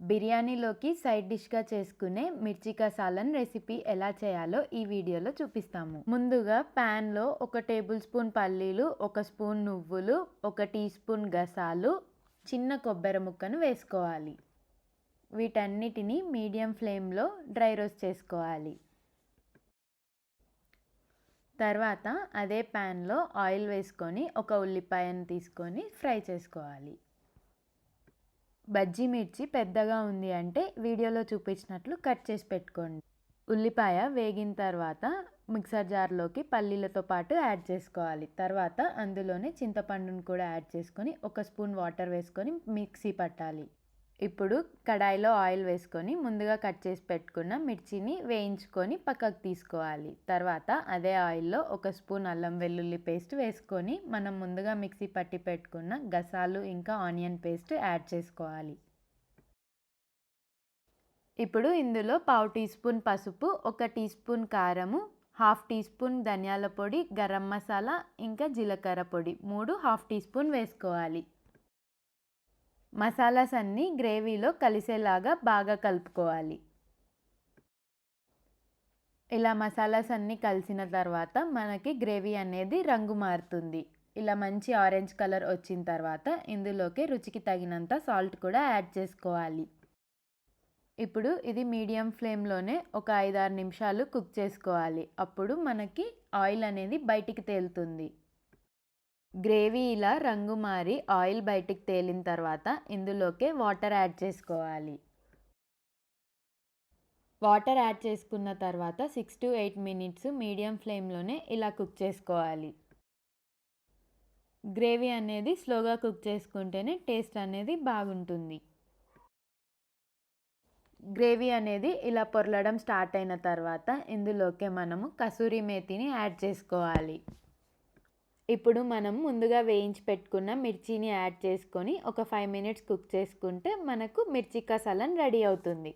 బిర్యానీలోకి సైడ్ డిష్గా చేసుకునే మిర్చి సాలన్ రెసిపీ ఎలా చేయాలో ఈ వీడియోలో చూపిస్తాము. ముందుగా ప్యాన్లో ఒక టేబుల్ స్పూన్ పల్లీలు ఒక స్పూన్ నువ్వులు ఒక టీ స్పూన్ గసాలు చిన్న కొబ్బరి ముక్కను వేసుకోవాలి. వీటన్నిటిని మీడియం ఫ్లేమ్లో డ్రై రోస్ట్ చేసుకోవాలి. తర్వాత అదే ప్యాన్లో ఆయిల్ వేసుకొని ఒక ఉల్లిపాయను తీసుకొని ఫ్రై చేసుకోవాలి. బజ్జీ మిర్చి పెద్దగా ఉంది అంటే వీడియోలో చూపించినట్లు కట్ చేసి పెట్టుకోండి. ఉల్లిపాయ వేగిన తర్వాత మిక్సర్ జార్లోకి పల్లీలతో పాటు యాడ్ చేసుకోవాలి. తర్వాత అందులోనే చింతపండును కూడా యాడ్ చేసుకొని ఒక స్పూన్ వాటర్ వేసుకొని మిక్సీ పట్టాలి. ఇప్పుడు కడాయిలో ఆయిల్ వేసుకొని ముందుగా కట్ చేసి పెట్టుకున్న మిర్చిని వేయించుకొని పక్కకు తీసుకోవాలి. తర్వాత అదే ఆయిల్లో ఒక స్పూన్ అల్లం వెల్లుల్లి పేస్ట్ వేసుకొని మనం ముందుగా మిక్సీ పట్టి పెట్టుకున్న గసాలు ఇంకా ఆనియన్ పేస్ట్ యాడ్ చేసుకోవాలి. ఇప్పుడు ఇందులో పావు టీ స్పూన్ పసుపు ఒక టీ స్పూన్ కారము హాఫ్ టీ స్పూన్ ధనియాల పొడి గరం మసాలా ఇంకా జీలకర్ర పొడి మూడు హాఫ్ టీ స్పూన్ వేసుకోవాలి. మసాలాస్ అన్నీ గ్రేవీలో కలిసేలాగా బాగా కలుపుకోవాలి. ఇలా మసాలాస్ అన్నీ కలిసిన తర్వాత మనకి గ్రేవీ అనేది రంగు మారుతుంది. ఇలా మంచి ఆరెంజ్ కలర్ వచ్చిన తర్వాత ఇందులోకి రుచికి తగినంత సాల్ట్ కూడా యాడ్ చేసుకోవాలి. ఇప్పుడు ఇది మీడియం ఫ్లేమ్లోనే ఒక ఐదారు నిమిషాలు కుక్ చేసుకోవాలి. అప్పుడు మనకి ఆయిల్ అనేది బయటికి తేలుతుంది. గ్రేవీ ఇలా రంగు మారి ఆయిల్ బయటికి తేలిన తర్వాత ఇందులోకే వాటర్ యాడ్ చేసుకోవాలి. వాటర్ యాడ్ చేసుకున్న తర్వాత six to eight minutes medium ఫ్లేమ్లోనే ఇలా కుక్ చేసుకోవాలి. గ్రేవీ అనేది స్లోగా కుక్ చేసుకుంటేనే టేస్ట్ అనేది బాగుంటుంది. గ్రేవీ అనేది ఇలా పొరలడం స్టార్ట్ అయిన తర్వాత ఇందులోకే మనము కసూరి మేతిని యాడ్ చేసుకోవాలి. ఇప్పుడు మనం ముందుగా వేయించి పెట్టుకున్న మిర్చిని యాడ్ చేసుకొని ఒక ఫైవ్ మినిట్స్ కుక్ చేసుకుంటే మనకు మిర్చి కసాలన్ రెడీ అవుతుంది.